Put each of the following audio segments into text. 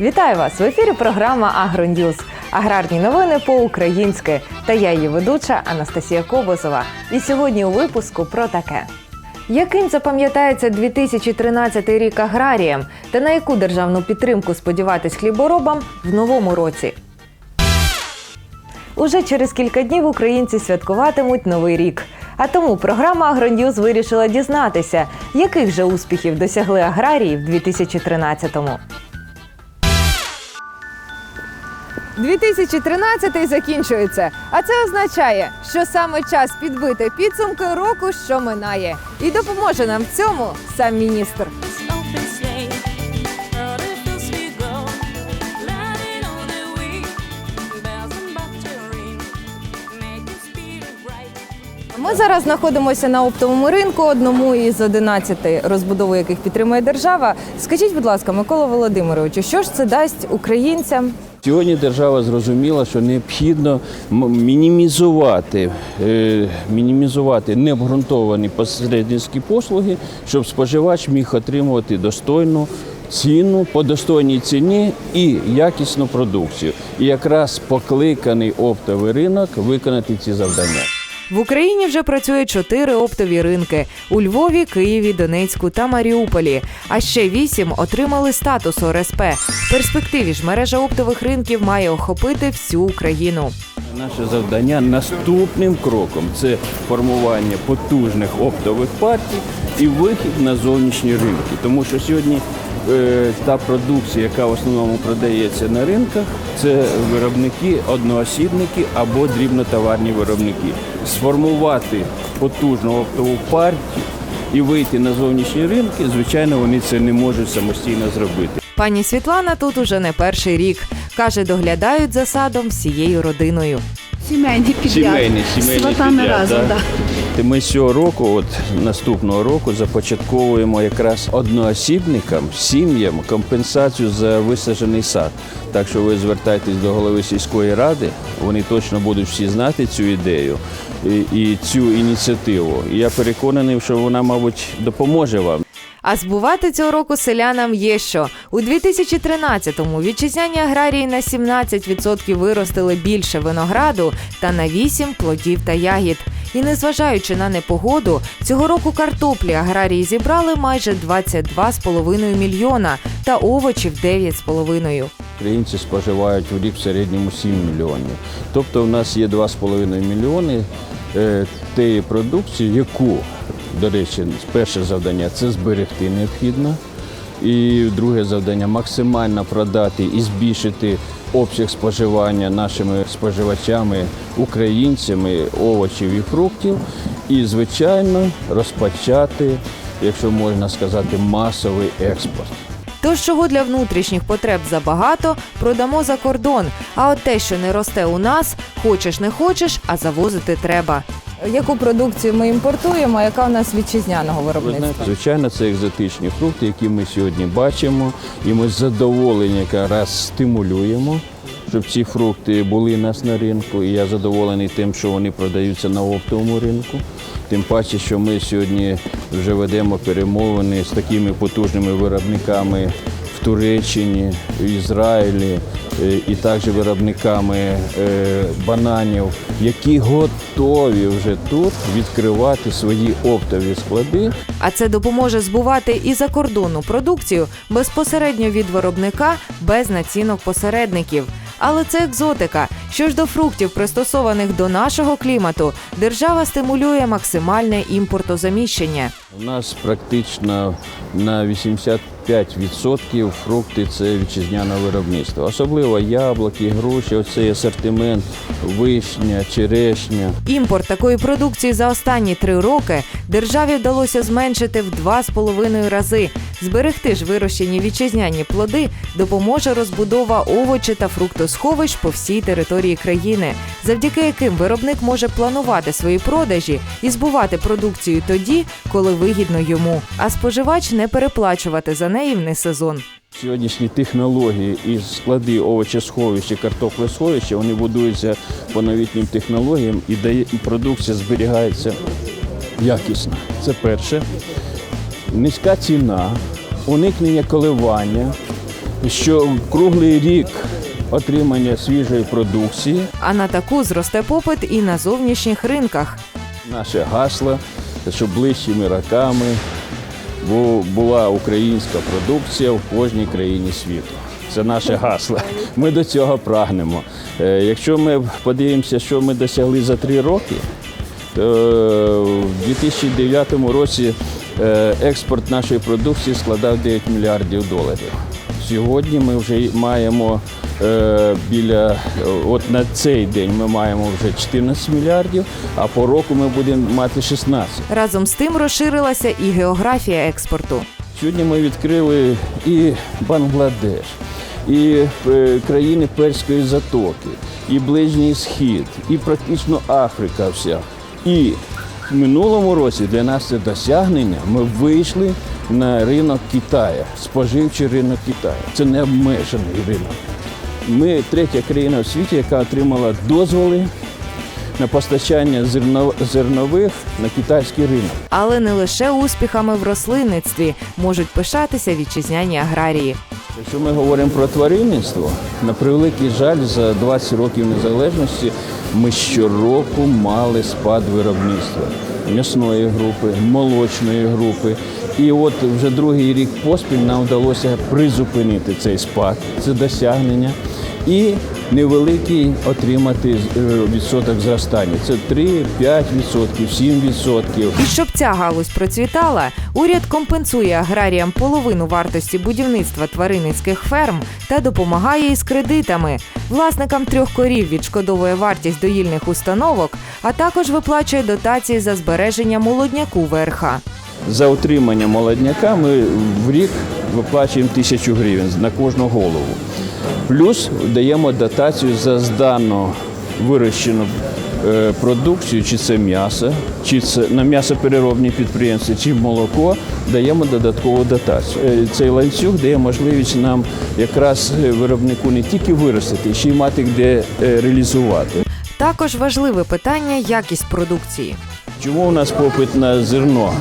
Вітаю вас в ефірі. Програма «Агроньюз». Аграрні новини по-українськи. Та я її ведуча Анастасія Кобозова. І сьогодні у випуску про таке. Яким запам'ятається 2013 рік аграріям та на яку державну підтримку сподіватись хліборобам в новому році? Уже через кілька днів українці святкуватимуть новий рік. А тому програма «Агроньюз» вирішила дізнатися, яких же успіхів досягли аграрії в 2013-му. 2013 закінчується, а це означає, що саме час підбити підсумки року, що минає, і допоможе нам в цьому сам міністр. Ми зараз знаходимося на оптовому ринку, одному із 11, розбудову яких підтримує держава. Скажіть, будь ласка, Микола Володимировичу, що ж це дасть українцям? Сьогодні держава зрозуміла, що необхідно мінімізувати, е, мінімізувати необґрунтовані посередницькі послуги, щоб споживач міг отримувати достойну ціну по достойній ціні і якісну продукцію. І якраз покликаний оптовий ринок виконати ці завдання. В Україні вже працює чотири оптові ринки у Львові, Києві, Донецьку та Маріуполі. А ще вісім отримали статус ОРСП. В перспективі ж мережа оптових ринків має охопити всю Україну. Наше завдання наступним кроком це формування потужних оптових партій і вихід на зовнішні ринки. Тому що сьогодні та продукція, яка в основному продається на ринках, це виробники, одноосібники або дрібнотоварні виробники. Сформувати потужну оптову партію і вийти на зовнішні ринки, звичайно, вони це не можуть самостійно зробити. Пані Світлана тут уже не перший рік. Каже, доглядають за садом всією родиною. Сімейний підряд. Сімейний, сімейний Сватами підряд, разом, да. Ми цього року, от наступного року, започатковуємо якраз одноосібникам, сім'ям компенсацію за висаджений сад. Так що ви звертайтесь до голови сільської ради, вони точно будуть всі знати цю ідею і, і цю ініціативу. І я переконаний, що вона, мабуть, допоможе вам. А збувати цього року селянам є що. У 2013-му вітчизняні аграрії на 17% виростили більше винограду та на 8 плодів та ягід. І незважаючи на непогоду, цього року картоплі аграрії зібрали майже 22,5 мільйона та овочів 9,5. Українці споживають в рік в середньому 7 мільйонів. Тобто в нас є 2,5 мільйони е, тієї продукції, яку, до речі, перше завдання це зберегти необхідно. І друге завдання максимально продати і збільшити обсяг споживання нашими споживачами, українцями овочів і фруктів. І, звичайно, розпочати, якщо можна сказати, масовий експорт. Тож, чого для внутрішніх потреб забагато, продамо за кордон. А от те, що не росте у нас, хочеш не хочеш, а завозити треба. Яку продукцію ми імпортуємо, яка у нас вітчизняного Ви знаєте, звичайно, це екзотичні фрукти, які ми сьогодні бачимо, і ми з задоволенням якраз стимулюємо, щоб ці фрукти були у нас на ринку. І я задоволений тим, що вони продаються на оптовому ринку. Тим паче, що ми сьогодні вже ведемо перемовини з такими потужними виробниками в Туреччині, в Ізраїлі і також виробниками е, бананів, які готові вже тут відкривати свої оптові склади. А це допоможе збувати і закордонну продукцію безпосередньо від виробника без націнок посередників. Але це екзотика. Що ж до фруктів, пристосованих до нашого клімату, держава стимулює максимальне імпортозаміщення. У нас практично на 85% фрукти це вітчизняне виробництво. Особливо яблуки, груші, оцей асортимент, вишня, черешня. Імпорт такої продукції за останні три роки державі вдалося зменшити в два з половиною рази. Зберегти ж вирощені вітчизняні плоди допоможе розбудова овочі та фруктосховищ по всій території країни, завдяки яким виробник може планувати свої продажі і збувати продукцію тоді, коли вигідно йому, а споживач не переплачувати за неї в несезон. Сьогоднішні технології і склади овочесховища, картоплесховища, вони будуються по новітнім технологіям і продукція зберігається якісно. Це перше. Низька ціна, уникнення коливання що круглий рік отримання свіжої продукції А на таку зросте попит і на зовнішніх ринках. Наше гасло, щоб ближчими роками була українська продукція в кожній країні світу. Це наше гасло. Ми до цього прагнемо. Е, Якщо ми подивимося, що ми досягли за три роки, то в 2009 році експорт нашої продукції складав 9 мільярдів доларів. Сьогодні ми вже маємо е, біля, от на цей день ми маємо вже 14 мільярдів, а по року ми будемо мати 16. Разом з тим розширилася і географія експорту. Сьогодні ми відкрили і Бангладеш, і е, країни Перської затоки, і Ближній Схід, і практично Африка вся. І в минулому році для нас це досягнення. Ми вийшли на ринок Китаю, споживчий ринок Китаю. Це не обмежений ринок. Ми третя країна в світі, яка отримала дозволи на постачання зерно- зернових на китайський ринок. Але не лише успіхами в рослинництві можуть пишатися вітчизняні аграрії. Якщо ми говоримо про тваринництво, на превеликий жаль, за 20 років незалежності ми щороку мали спад виробництва м'ясної групи, молочної групи. І от вже другий рік поспіль нам вдалося призупинити цей спад, це досягнення. І невеликий отримати е, відсоток зростання. Це 3, 5 відсотків, 7 відсотків. І щоб ця галузь процвітала, уряд компенсує аграріям половину вартості будівництва тваринницьких ферм та допомагає із кредитами. Власникам трьох корів відшкодовує вартість доїльних установок, а також виплачує дотації за збереження молодняку ВРХ. За утримання молодняка ми в рік виплачуємо тисячу гривень на кожну голову. Плюс даємо дотацію за здану вирощену е, продукцію, чи це м'ясо, чи це на м'ясопереробні підприємства, чи молоко, даємо додаткову дотацію. Е, Цей ланцюг дає можливість нам якраз е, виробнику не тільки виростити, ще й мати де реалізувати. Також важливе питання якість продукції. Чому у нас попит на зерно,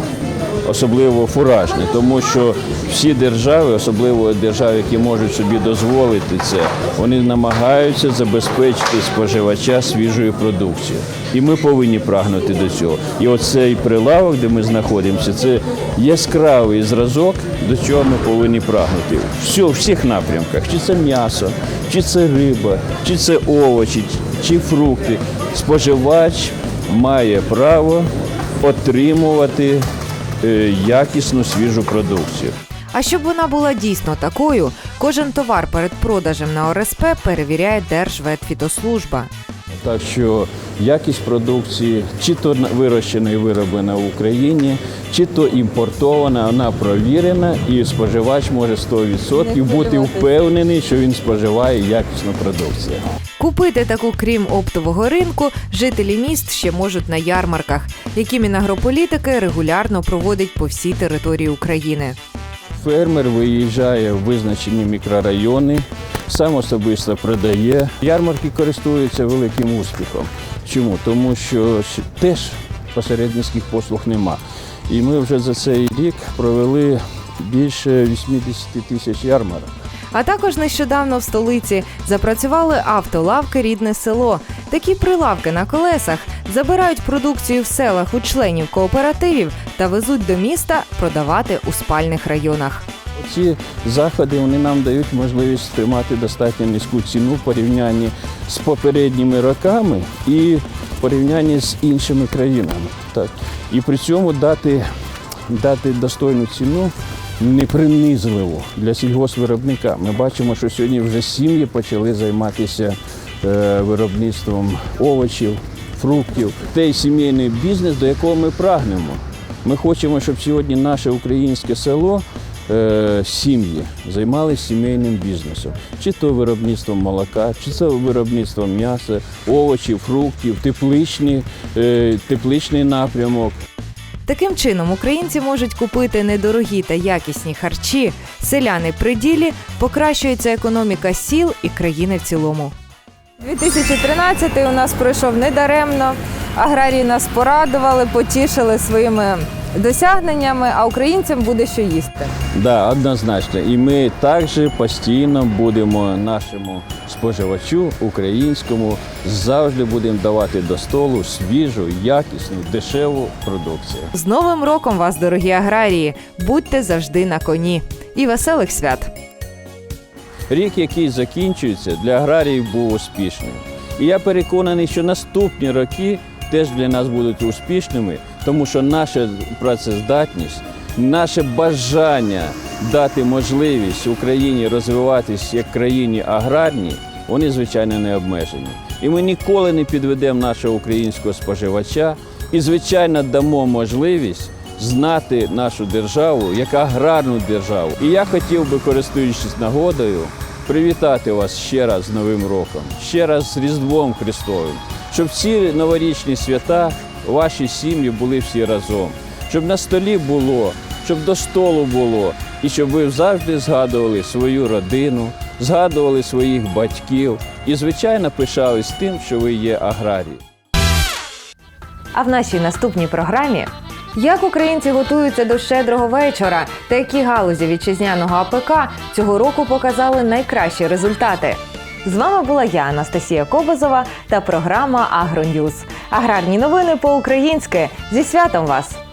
особливо фуражне? Тому що всі держави, особливо держави, які можуть собі дозволити це, вони намагаються забезпечити споживача свіжою продукцією. І ми повинні прагнути до цього. І оцей прилавок, де ми знаходимося, це яскравий зразок, до чого ми повинні прагнути. Все, в всіх напрямках. Чи це м'ясо, чи це риба, чи це овочі, чи фрукти. Споживач має право отримувати якісну свіжу продукцію. А щоб вона була дійсно такою, кожен товар перед продажем на ОРСП перевіряє Держветфітослужба. Так що якість продукції, чи то на- вирощена і вироблена в Україні, чи то імпортована, вона провірена, і споживач може 100% бути впевнений, що він споживає якісну продукцію. Купити таку, крім оптового ринку, жителі міст ще можуть на ярмарках, які Мінагрополітики регулярно проводить по всій території України. Фермер виїжджає в визначені мікрорайони, сам особисто продає. Ярмарки користуються великим успіхом. Чому? Тому що теж посередницьких послуг нема. І ми вже за цей рік провели більше 80 тисяч ярмарок. А також нещодавно в столиці запрацювали автолавки Рідне село. Такі прилавки на колесах забирають продукцію в селах у членів кооперативів та везуть до міста продавати у спальних районах. Ці заходи вони нам дають можливість тримати достатньо низьку ціну в порівнянні з попередніми роками і в порівнянні з іншими країнами. Так. І при цьому дати, дати достойну ціну непринизливо для сільгоспвиробника. Ми бачимо, що сьогодні вже сім'ї почали займатися виробництвом овочів, фруктів. Той сімейний бізнес, до якого ми прагнемо. Ми хочемо, щоб сьогодні наше українське село е, сім'ї займалися сімейним бізнесом, чи то виробництвом молока, чи це виробництвом м'яса, овочів, фруктів, тепличні, е, тепличний напрямок. Таким чином українці можуть купити недорогі та якісні харчі, селяни при ділі, покращується економіка сіл і країни в цілому. 2013 у нас пройшов недаремно. Аграрії нас порадували, потішили своїми досягненнями, а українцям буде що їсти. Да, однозначно. І ми також постійно будемо нашому споживачу українському завжди будемо давати до столу свіжу, якісну, дешеву продукцію. З Новим роком вас, дорогі аграрії! Будьте завжди на коні і веселих свят! Рік, який закінчується, для аграріїв був успішним. І я переконаний, що наступні роки теж для нас будуть успішними, тому що наша працездатність, наше бажання дати можливість Україні розвиватись як країні аграрній, вони звичайно не обмежені. І ми ніколи не підведемо нашого українського споживача і, звичайно, дамо можливість знати нашу державу як аграрну державу. І я хотів би, користуючись нагодою, привітати вас ще раз з Новим роком, ще раз з Різдвом Христовим, щоб всі новорічні свята, ваші сім'ї були всі разом, щоб на столі було, щоб до столу було, і щоб ви завжди згадували свою родину, згадували своїх батьків і, звичайно, пишались тим, що ви є аграрії. А в нашій наступній програмі як українці готуються до щедрого вечора та які галузі вітчизняного АПК цього року показали найкращі результати. З вами була я, Анастасія Кобозова, та програма Агроньюз. Аграрні новини по-українськи. Зі святом вас!